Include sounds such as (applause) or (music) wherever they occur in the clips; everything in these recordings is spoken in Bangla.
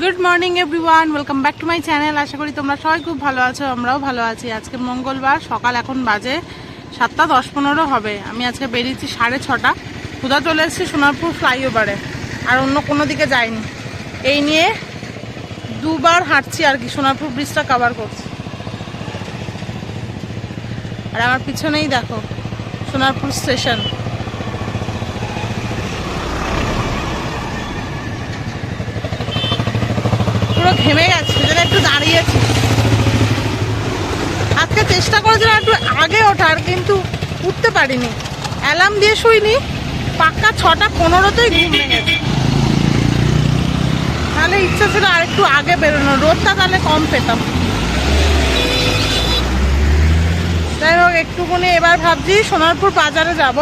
Good morning everyone welcome back to my channel আশা করি তোমরা সবাই খুব ভালো আছো, আমরাও ভালো আছি। আজকে মঙ্গলবার, সকাল এখন বাজে সাতটা দশ পনেরো হবে। আমি আজকে বেরিয়েছি সাড়ে ছটা। ক্ষুধা চলে এসেছি সোনারপুর ফ্লাইওভারে। আর অন্য কোনো দিকে যাইনি। এই নিয়ে দুবার হাঁটছি আর কি, সোনারপুর ব্রিজটা কভার করছি। আর আমার পিছনেই দেখো, সোনারপুর স্টেশন পুরো ঘেমে গেছে সেজন্য একটু দাঁড়িয়েছি। আজকে চেষ্টা করেছিলাম একটু আগে ওঠার, কিন্তু উঠতে পারিনি। অ্যালার্ম দিয়ে শুইনি, পাক্কা ছটা পনেরোতেই ঘুম ভেঙেছে তাহলে ইচ্ছা ছিল আর একটু আগে বেরোনো, রোদটা তাহলে কম পেতাম। যাই হোক, একটুখানি এবার ভাবছি সোনারপুর বাজারে যাব,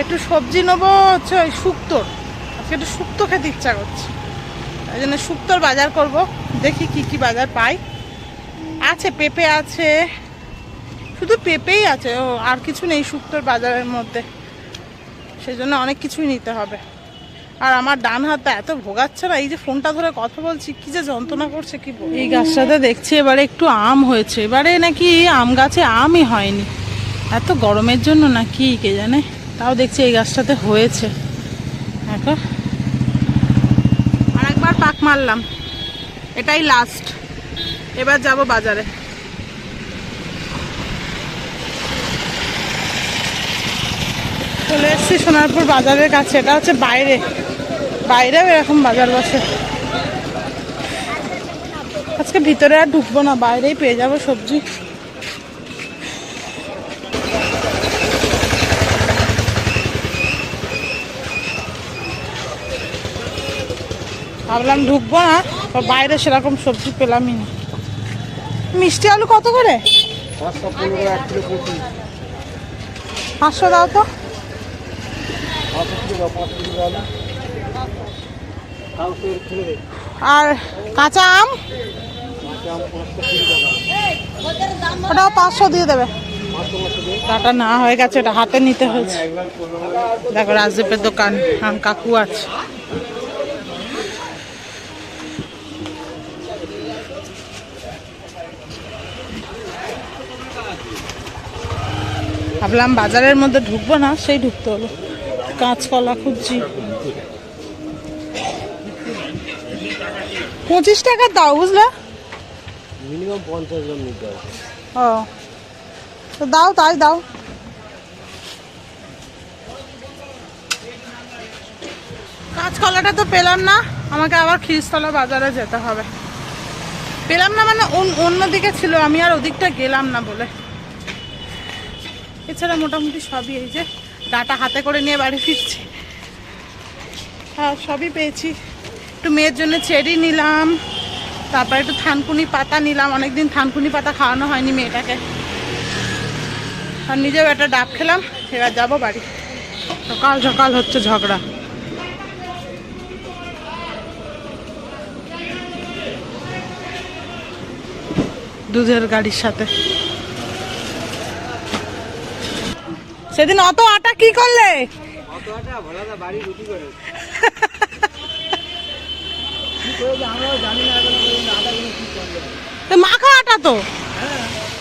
একটু সবজি নেব হচ্ছে ওই শুক্তোর। আজকে একটু শুক্তো খেতে ইচ্ছা করছে। তাই জন্য শুক্তোর বাজার করব, দেখি কি কি বাজার পাই। আছে, পেঁপে আছে। শুধু পেঁপেই আছে, ও, আর কিছু নেই শুক্তোর বাজারের মধ্যে। সেই জন্য অনেক কিছুই নিতে হবে। আর আমার ডান হাতটা এত ভোগাচ্ছে না, এই যে ফোনটা ধরে কথা বলছি, কি যে যন্ত্রণা করছে, কি এই গাছটাতে দেখছি এবারে একটু আম হয়েছে, এবারে নাকি আম গাছে আমই হয়নি। এত গরমের জন্য না কি কে জানে? তাও দেখছি এই গাছটাতে হয়েছে। এখন আর পাক মারলাম। এটাই লাস্ট এবার যাব বাজারে। চলে এসেছি সোনারপুর বাজারের কাছে। এটা হচ্ছে বাইরে। বাইরেও এরকম বাজার বসে। আজকে ভিতরে আর ঢুকবো না, বাইরেই পেয়ে যাব সবজি। ভাবলাম ঢুকবো না বাইরে সেরকম সবজি পেলামই না। মিষ্টি আলু কত করে? পাঁচশো দাও তো। আর কাঁচা আম? ওটাও পাঁচশো দিয়ে দেবে। কাটা না হয়ে গেছে এটা হাতে নিতে হয়েছে। দেখো রাজদীপের দোকান, আম কাকু আছে। ভাবলাম বাজারের মধ্যে ঢুকবো না সেই ঢুকতে হলো। কাঁচকলা খুঁজছি। পঁচিশ টাকা দাও বুঝলে? মিনিমাম পঞ্চাশ জন নিতে হবে। ও। তো দাও তাই দাও। কাঁচকলাটা তো পেলাম না আমাকে আবার খিরিস্তলা বাজারে যেতে হবে। পেলাম না মানে অন- অন্যদিকে ছিল আমি আর ওদিকটা গেলাম না বলে। এছাড়া মোটামুটি সবই এই যে ডাটা হাতে করে নিয়ে বাড়ি ফিরছি। হ্যাঁ সবই পেয়েছি। একটু মেয়ের জন্য চেরি নিলাম, তারপর একটু থানকুনি পাতা নিলাম। অনেকদিন থানকুনি পাতা খাওয়ানো হয়নি মেয়েটাকে। আর নিজেও একটা ডাব খেলাম, এবার যাব বাড়ি। সকাল সকাল হচ্ছে ঝগড়া। দুধের গাড়ির সাথে। সেদিন অত আটা কি করলে? মাখা আটা তো?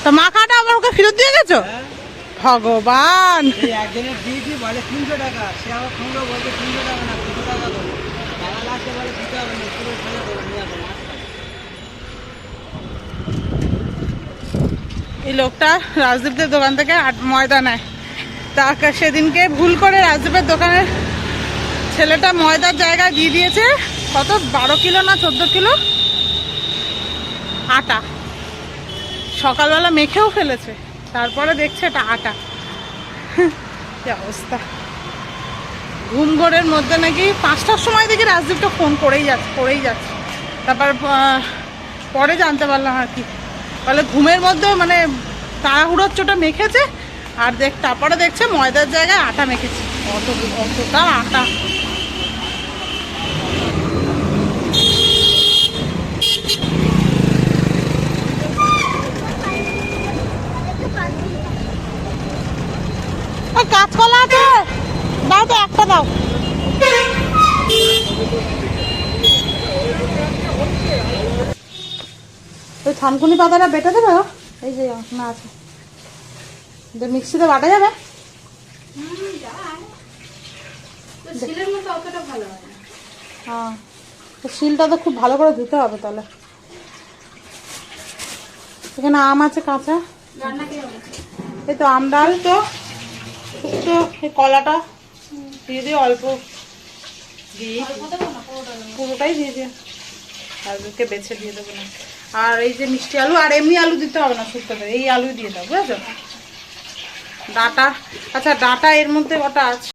তা মাখা আটা আবার ওকে ফেরত দিয়ে গেছো? ভগবান। এই একজনের দিয়েছি বলে তিনশো টাকা। সে আবার ফোনও বলছে তিনশো টাকা না দুশো টাকা দেবো। টাকা লাস্টে বলে দিতে হবে না পুরো ফেলে দেবো নিয়ে আসো এই লোকটা রাজদীপদের দোকান থেকে আট- ময়দা নেয়। তাকে সেদিনকে ভুল করে রাজদীপের দোকানের ছেলেটা ময়দার জায়গায় দিয়ে দিয়েছে। কত? বারো কিলো না চোদ্দ কিলো? আটা। সকালবেলা মেখেও ফেলেছে, তারপরে দেখছে এটা আটা। (laughs) অবস্থা। ঘুম ঘোরের মধ্যে নাকি পাঁচটার সময় দেখি রাজদীপটা ফোন করেই যাচ্ছে করেই যাচ্ছে। তারপর পরে জানতে পারলাম আর কি। বলে ঘুমের মধ্যে মানে তাড়াহুড়োর চোটা মেখেছে আর দেখ, তারপরে দেখছে ময়দার জায়গায় আটা মেখেছি। অত অতটা আটা। কাঁচকলা দাও তো, একটা দাও। থানকুনি পাতাটা বেটে দেবে এই যে, না আছে। মিক্সিতে বাটা যাবে? হয় তো শিলটা তো খুব ভালো করে ধুতে হবে তাহলে। এখানে আম আছে কাঁচা। এই তো আম ডাল তো শুক্তো এই কলাটা দিয়ে দিয়ে অল্প দিয়ে পুরোটাই দিয়ে দিয়ে আলুকে বেছে দিয়ে দেবো না। আর এই যে মিষ্টি আলু আর এমনি আলু দিতে হবে না শুক্তোতে। এই আলু দিয়ে দাও বুঝেছ? ডাটা। আচ্ছা ডাটা এর মধ্যে ওটা আছে?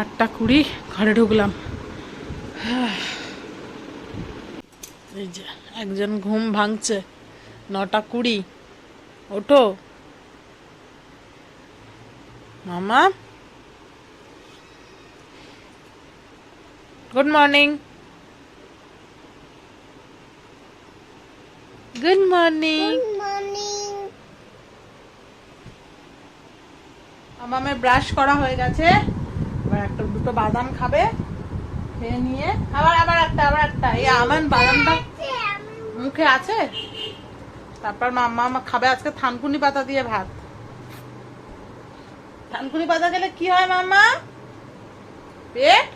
আটটা কুড়ি ঘরে ঢুকলাম। এই যে একজন ঘুম ভাঙছে। নটা কুড়ি। ওঠো। মামা? গুড মর্নিং গুড মর্নিং আমার ব্রাশ করা হয়ে গেছে। এবার একটা দুটো বাদাম খাবে। খেয়ে নিয়ে। আবার আবার একটা আবার একটা। এই আমার বাদামটা মুখে আছে? তারপর মাম্মা আমা খাবে আজকে থানকুনি পাতা দিয়ে ভাত। থানকুনি পাতা খেলে কি হয় মাম্মা? পেট?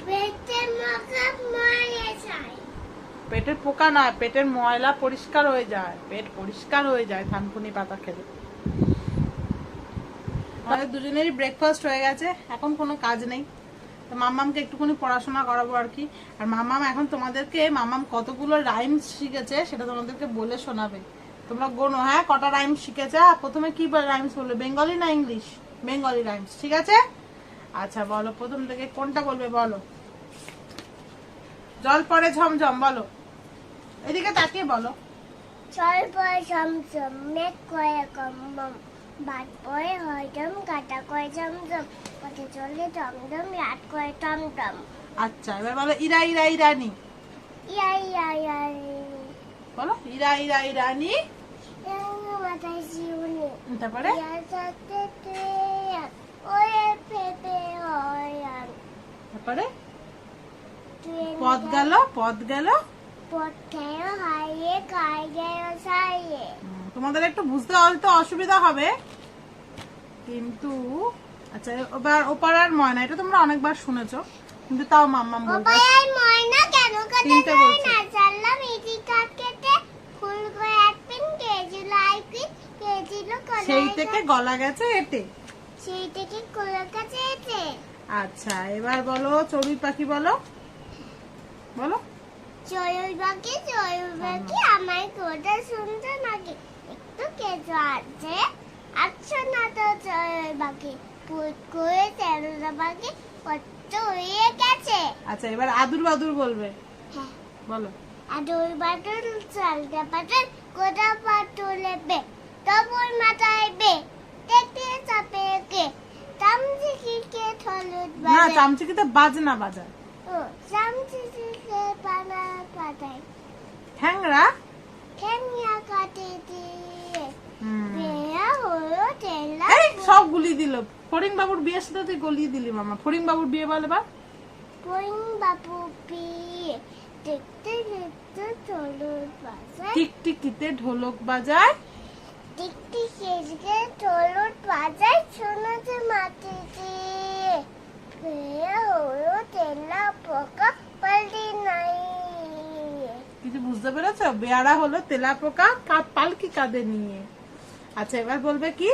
পেটের পোকা নয় পেটের ময়লা পরিষ্কার হয়ে যায়। পেট পরিষ্কার হয়ে যায় থানকুনি পাতা খেলে। আমাদের দুজনেরই ব্রেকফাস্ট হয়ে গেছে। এখন কোনো কাজ নেই। তো মাম্মামকে একটুখানি পড়াশোনা করাবো আর কি। আর মাম্মাম এখন তোমাদেরকে, মাম্মাম কতগুলো রাইমস শিখেছে সেটা তোমাদেরকে বলে শোনাবে। তোমরা গোনো হ্যাঁ? কটা রাইমস শিখেছে? প্রথমে কি রাইমস বলবে? বেঙ্গলি না ইংলিশ? বেঙ্গলি রাইমস ঠিক আছে? আচ্ছা বলো, প্রথম থেকে কোনটা বলবে বলো? জল পরে ঝমঝম, বলো। এদিকে তাকিয়ে বলো। চল পরে চমচম মেঘ করে কম্বম। বাদ পরে হয়টম কাটা করে চমচম পথে চলে টমটম রাত করে টমটম। আচ্ছা এবার বলো ইরা ইরা ইরানি। ইয়া ইয়া ইয়া বলো ইরা ইরা ইরানি। মাথায় শিউনি তারপরে? ওরে পেপে হয়ান তারপরে? পথ গেল পথ গেল। পথ খেয়ে হাইয়ে খাই গেল সাইয়ে হুম, তোমাদের একটু বুঝতে হয়তো অসুবিধা হবে। কিন্তু আচ্ছা এবার ওপাড়ার ময়না এটা তোমরা অনেকবার শুনেছো কিন্তু তাও মাম্মাম বলবে। ময়না কেন কাটে তিনটে যায় না? জানলাম ইটি কাট কেটে ফুল করে এক পিন কেজিল আইপিন কেজিল সেই থেকে গলা গেছে এতে। সেই থেকে কোলা কাছে এসে আচ্ছা এবার বলো চড়ুই পাখি বলো। বলো। চয়ুর বাকি চয়ুর বাকি আমার কথা শুনতে নাকি? একটু কেজো আছে আচ্ছা না তো বাকি পুট করে তেরোটা বাকি কত হয়ে গেছে আচ্ছা এবার আদুর বাদুর বলবে হ্যাঁ বলো ওই বাটন চালটা বাটন গোটা পাটুলে বে তবুর মাথায় বে দেখতে চাপে কে চামচি কে হলুদ না বাজে চামচিকিতে বাজনা বাজায় ও চামচি কে পানা পাতায় ঠ্যাংরা সব গুলি দিল। ফরিং বাবুর বিয়ের সাথে তুই গলিয়ে দিলি মামা। ফরিং বাবুর বিয়ে বলে বা? পইং বাপু পিয়ে দেখতে দেখতে হলুদ বাজায়। টিকটিকিতে ঢোলক বাজায়। টিকটি সেজকে হলুদ বাজায় শোনাতে মাটি দিয়ে বেয়া হলো তেলা পোকা পাল্টি নাই। কিছু বুঝতে পেরেছ? বেয়ারা হলো তেলা পোকা পালকি কাঁধে নিয়ে। আচ্ছা এবার বলবে কি?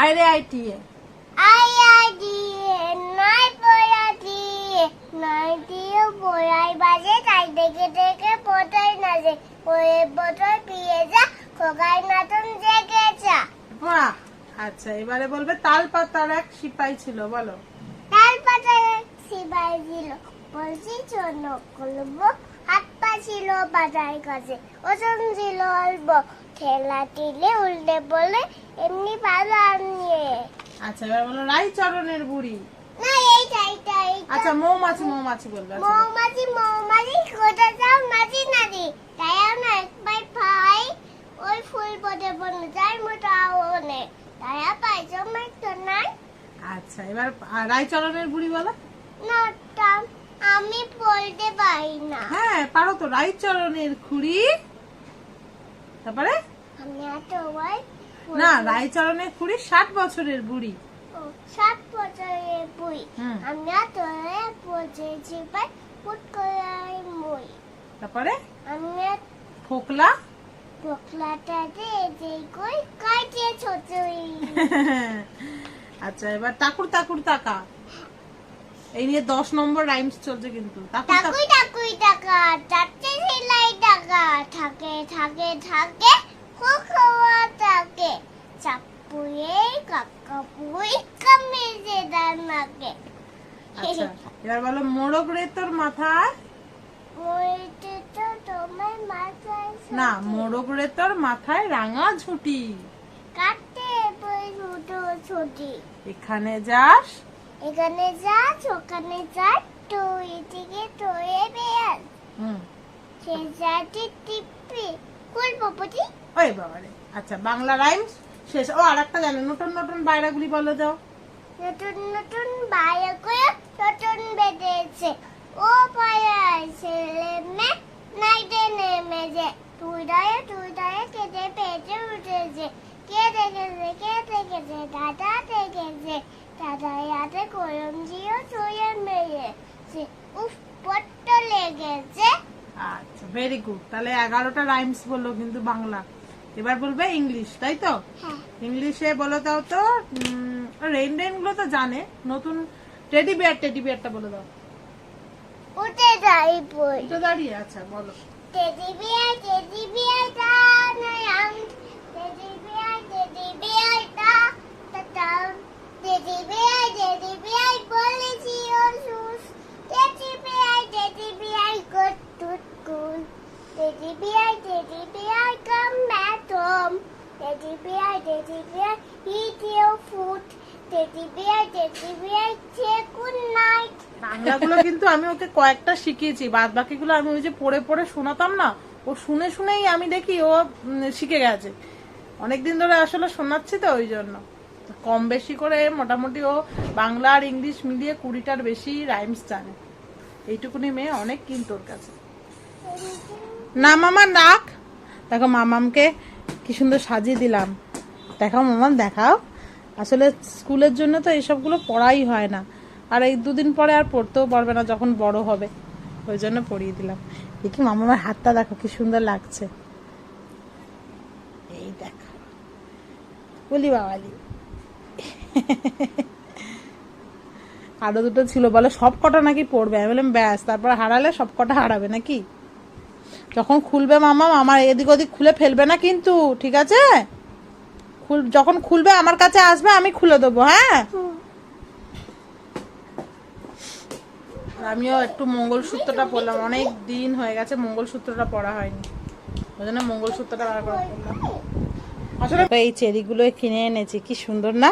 আইরে আচ্ছা এবারে বলবে তাল পাতার এক সিপাই ছিল বলো। তার পাতায় সিবাই দিল বলছি চন্ন করব হাত পা ছিল বাজার কাছে। ওজন ছিল অল্প। খেলা দিলে উল্টে বলে এমনি পালান নিয়ে। আচ্ছা এবার বলো রাইচরণের বুড়ি। না এইটা এইটা। আচ্ছা মৌমাছি মৌমাছি বলবে আচ্ছা। মৌমাছি মৌমাছি কোথা যাও? নাচি নাচি তাই আমরা একবার ভাই ওই ফুল পদে বনে যাই মতো আওনে তাই পাইছো মাইতো নাই। আচ্ছা এবার আহ, রাইচরণের বুড়ি বলো। নটা। আমি বলতে পারি না। হ্যাঁ পারো তো রাইচরণের খুঁড়ি। তারপরে? আমি ওই না রাইচরণের খুঁড়ি ষাট বছরের বুড়ি। বছরের আমি ফুট করে মই। তারপরে? আমি ফোকলা? কই কাটিয়ে ছোট (laughs) আচ্ছা এবার তাকুর তাকুর তাকা এই নিয়ে দশ নম্বর রাইমস চলছে কিন্তু। তাকুর তাকুর টাকুই টাকুই টাকা চারটে সেলাই টাকা থাকে থাকে থাকে খোখোয়া থাকে চাপুয়ে কাকাপুই কামেজে দানাকে আচ্ছা এবার বলো মোরগ রে তোর মাথায় না মোরগ রে তোর মাথায় রাঙা ঝুঁটি। কাটতে ছোটি। এখানে যাস। এখানে যা ওখানে যা তো এদিকে তোয়ে বেয়াল হুম। সে যাটি টিপি কুল পপতি ওই বাবারে। আচ্ছা বাংলা রাইমস শেষ। ও আর একটা জানো নতুন নতুন বাইরাগুলি বলে দাও নতুন নতুন বাইরে করে নতুন বেঁধেছে। ও পাড়ায় ছেলে মেয়ে নাইটে নেমেছে তুই দায়ে তুই দায়ে কেটে পেটে উঠেছে। কে দেখেছে কে দেখেছে দাদা দেখেছে দাদা হাতে কলম দিয়েও ছুঁয়ে মেরেছে উফ পট্ট লেগেছে। আচ্ছা ভেরি গুড তাহলে এগারোটা রাইমস বলল কিন্তু বাংলা। এবার বলবে ইংলিশ তাই তো? হ্যাঁ। ইংলিশে বলে দাও তো রেইন রেইনগুলো তো জানে। নতুন টেডি বিয়ার টেডি বিয়ারটা বলে দাও। উঠে যাই বই। তো দাঁড়িয়ে আচ্ছা বলো। bear, down around. Teddy bear, teddy bear, da da down. বাংলাগুলো কিন্তু আমি ওকে কয়েকটা শিখিয়েছি বাদ আমি ওই যে পড়ে পড়ে শোনাতাম না ও শুনে শুনেই আমি দেখি ও শিখে গেছে অনেকদিন ধরে আসলে শোনাচ্ছি তো ওই জন্য কম বেশি করে মোটামুটি ও বাংলা আর ইংলিশ মিলিয়ে কুড়িটার বেশি রাইমস জানে। এইটুকুনি মেয়ে অনেক কিন্তু ওর কাছে। না মামা, নাক। দেখো মামামকে কি সুন্দর সাজিয়ে দিলাম। দেখাও মামাম, দেখাও। আসলে স্কুলের জন্য তো এইসবগুলো পড়াই হয় না। আর এই দুদিন পরে আর পড়তেও পারবে না যখন বড় হবে। ওই জন্য পড়িয়ে দিলাম। দেখি মামার হাতটা দেখো, কি সুন্দর লাগছে। এই দেখো। বলি বাবালি। আরও দুটো ছিল বলে সব কটা নাকি পড়বে। আমি বললাম, ব্যাস, তারপর হারালে সব কটা হারাবে নাকি? যখন খুলবে মামা আমার এদিক ওদিক খুলে ফেলবে না কিন্তু, ঠিক আছে? খুল, যখন খুলবে আমার কাছে আসবে, আমি খুলে দেবো হ্যাঁ? আমিও একটু মঙ্গলসূত্রটা পরলাম অনেক দিন হয়ে গেছে মঙ্গলসূত্রটা পরা হয়নি। ওই জন্য মঙ্গলসূত্রটা বার করে আসলে এই চেরিগুলো কিনে এনেছি, কি সুন্দর না?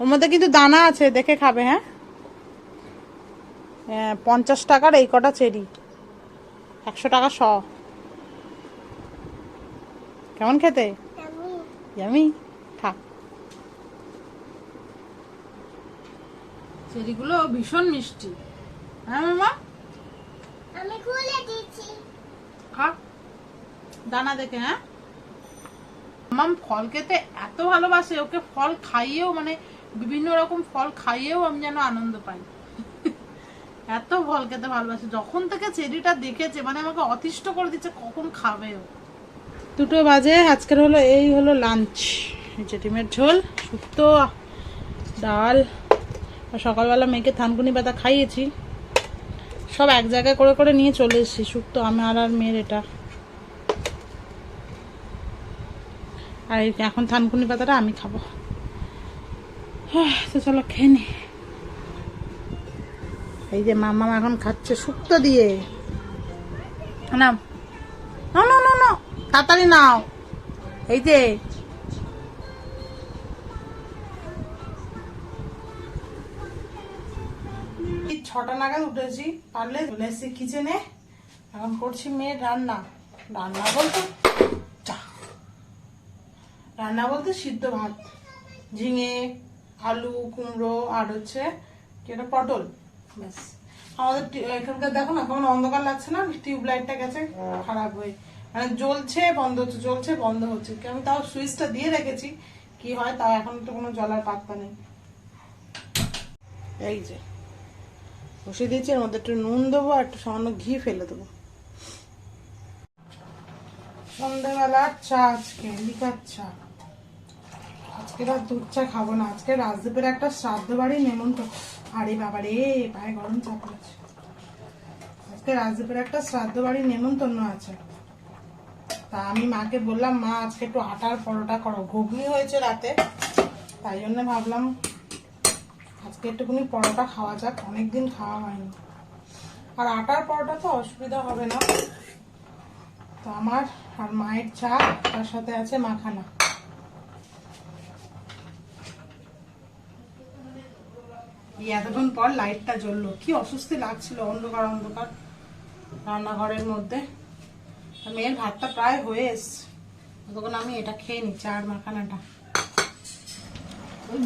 ওর মধ্যে কিন্তু দানা আছে দেখে খাবে হ্যাঁ? হ্যাঁ, পঞ্চাশ টাকার এই কটা চেরি। একশো টাকা শ। কেমন খেতে? আমি খা চেরিগুলো ভীষণ মিষ্টি। হ্যাঁ মামা? আমি খুলে দিচ্ছি। খা দানা দেখে হ্যাঁ? মাম ফল খেতে এত ভালোবাসে ওকে ফল খাইয়েও মানে বিভিন্ন রকম ফল খাইয়েও আমি যেন আনন্দ পাই। (laughs) এত ফল খেতে ভালোবাসে। যখন থেকে চেরিটা দেখেছে মানে আমাকে অতিষ্ঠ করে দিচ্ছে, কখন খাবে ও? দুটো বাজে, আজকের হলো এই হলো লাঞ্চ যে ডিমের ঝোল শুক্তো ডাল সকালবেলা মেয়েকে থানকুনি পাতা খাইয়েছি। সব এক জায়গায় করে করে নিয়ে চলে এসেছি শুক্তো আমার আর মেয়ের এটা। আর এখন থানকুনি পাতাটা আমি খাব। তো চলো খেয়ে নি। এই যে মামা এখন খাচ্ছে শুক্তো দিয়ে। নাও নাও নাও নাও নাও, তাড়াতাড়ি নাও। এই যে। ছটা নাগাদ উঠেছি, পারলে চলে এসেছি কিচেনে এখন করছি মেয়ের রান্না। রান্না বলতে চা রান্না বলতে সিদ্ধ ভাত, ঝিঙে আলু কুমড়ো আর হচ্ছে কি একটা পটল। ব্যাস। আমাদের এখানকার দেখো না কেমন অন্ধকার লাগছে না? টিউবলাইটটা গেছে খারাপ হয়ে। মানে জ্বলছে বন্ধ হচ্ছে জ্বলছে বন্ধ হচ্ছে। আমি তাও সুইচটা দিয়ে রেখেছি কি হয় তাও এখন তো কোনো জলার পাত্তা নেই। এই যে বসিয়ে দিয়েছি এর মধ্যে একটু নুন দেবো আর একটু সামান্য ঘি ফেলে দেবো। সন্ধ্যাবেলা চা আজকে লিকার চা। আজকে আর দুধ চা খাব না। আজকে রাজদীপের একটা শ্রাদ্ধ বাড়ি নেমন্তন্ন। আরে বাবা রে পায়ে গরম চাপ আছে আজকে রাজদীপের একটা শ্রাদ্ধ বাড়ি নেমন্তন্ন আছে। তা আমি মাকে বললাম, মা, আজকে একটু আটার পরোটা করো। ঘুগনি হয়েছে রাতে। তাই জন্য ভাবলাম, আজকে একটুখানি পরোটা খাওয়া যাক। অনেকদিন খাওয়া হয়নি। আর আটার পরোটা তো অসুবিধা হবে না। তো আমার আর মায়ের চা, তার সাথে আছে মাখানা। এতক্ষণ পর লাইটটা জ্বললো। কি অস্বস্তি লাগছিল অন্ধকার অন্ধকার রান্নাঘরের মধ্যে। মেয়ের ভাতটা প্রায় হয়ে এসছে। তখন আমি এটা খেয়ে নিচ্ছি আর মাখানাটা। ওই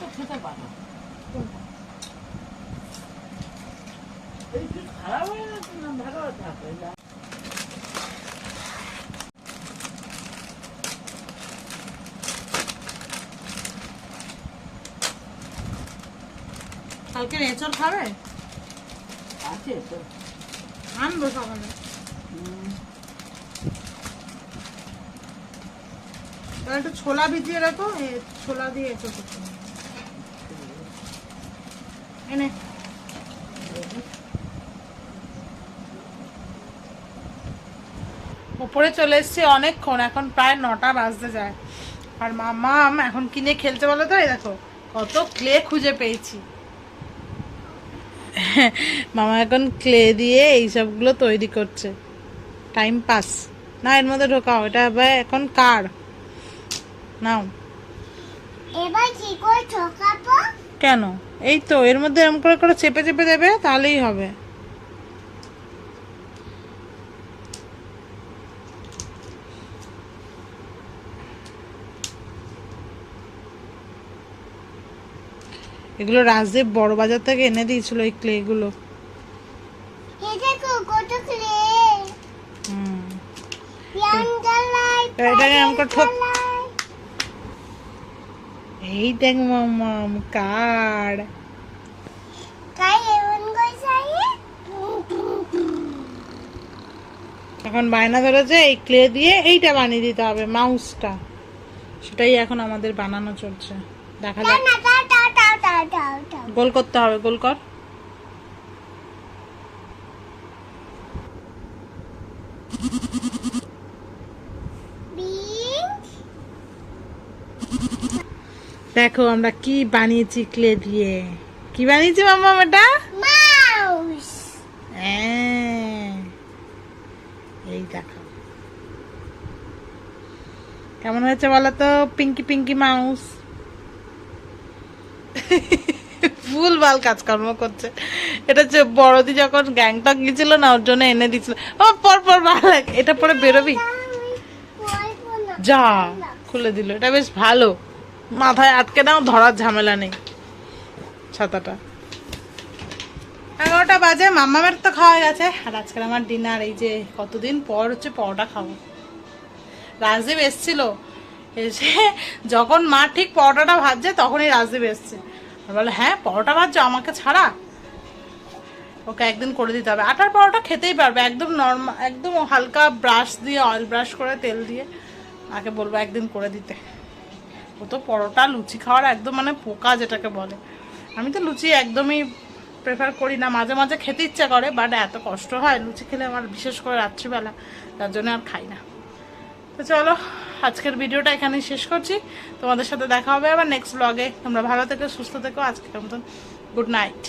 তো খেতে পারো। খারাপ হয়ে না ভালো কালকে এঁচড় খাবে? আছে তো আনব সকালে। তাহলে একটু ছোলা ভিজিয়ে রাখো ছোলা দিয়ে এঁচড় করতে এনে। উপরে চলে এসেছি অনেকক্ষণ এখন প্রায় নটা বাজতে যায়। আর মামাম এখন কিনে খেলতে বলো তো? দেখো কত ক্লে খুঁজে পেয়েছি। মামা এখন ক্লে দিয়ে এইসবগুলো তৈরি করছে। টাইম পাস না এর মধ্যে ঢোকাও এটা আবার এখন কার? নাও। এবার কি করে ঢোকাবো? কেন? এই তো এর মধ্যে এরকম করে করে চেপে চেপে দেবে তাহলেই হবে। এগুলো রাজদেব বড় বাজার থেকে এনে দিয়েছিল এই ক্লেগুলো এই দেখ মামাম কার? এখন বায়না ধরেছে এই ক্লে দিয়ে এইটা বানিয়ে দিতে হবে মাউসটা সেটাই এখন আমাদের বানানো চলছে। দেখা যাক। গোল করতে হবে গোল কর। দেখো আমরা কি বানিয়েছি ক্লে দিয়ে কি বানিয়েছি মামা এটা মাউস। হ্যাঁ। এই দেখো। কেমন হয়েছে বলো তো পিঙ্কি পিঙ্কি মাউস? ভুল ভালো কাজকর্ম করছে। এটা হচ্ছে বড়দি যখন গ্যাংটক গেছিল না, ওর জন্য এনে দিছিল ও, পর পর, ভালো লাগে। এটা পরে বেরোবি? যা, খুলে দিল। এটা বেশ ভালো। মাথায় আটকে নাও, ধরার ঝামেলা নেই ছাতাটা। এগারোটা বাজে, মাম্মামের তো খাওয়া গেছে। আর আজকের আমার ডিনার এই যে কতদিন পর হচ্ছে পরোটা খাব। রাজদীপ এসছিল। এসে যখন মা ঠিক পরোটাটা ভাজছে, তখনই রাজদীপ এসছে। বলে হ্যাঁ পরোটা ভাজছো? আমাকে ছাড়া? ওকে একদিন করে দিতে হবে। আটার পরোটা খেতেই পারবে, একদম নর্মাল একদম হালকা ব্রাশ দিয়ে অয়েল ব্রাশ করে, তেল দিয়ে মাকে বলব একদিন করে দিতে। ও তো পরোটা লুচি খাওয়ার একদম মানে পোকা যেটাকে বলে। আমি তো লুচি একদমই প্রেফার করি না। মাঝে মাঝে খেতে ইচ্ছা করে বাট এত কষ্ট হয়। লুচি খেলে আমার বিশেষ করে রাত্রিবেলা, তার জন্য আর খাই না। তো চলো আজকের ভিডিওটা এখানেই শেষ করছি। তোমাদের সাথে দেখা হবে আবার নেক্সট ব্লগে তোমরা ভালো থেকো, সুস্থ থেকো। আজকের মতন গুড নাইট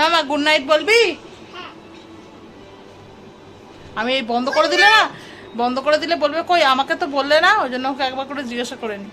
মামা গুড নাইট বলবি? আমি এই বন্ধ করে দিলে না, বন্ধ করে দিলে বলবে, কই, আমাকে তো বললে না? ওই জন্য ওকে একবার করে জিজ্ঞাসা করে নি।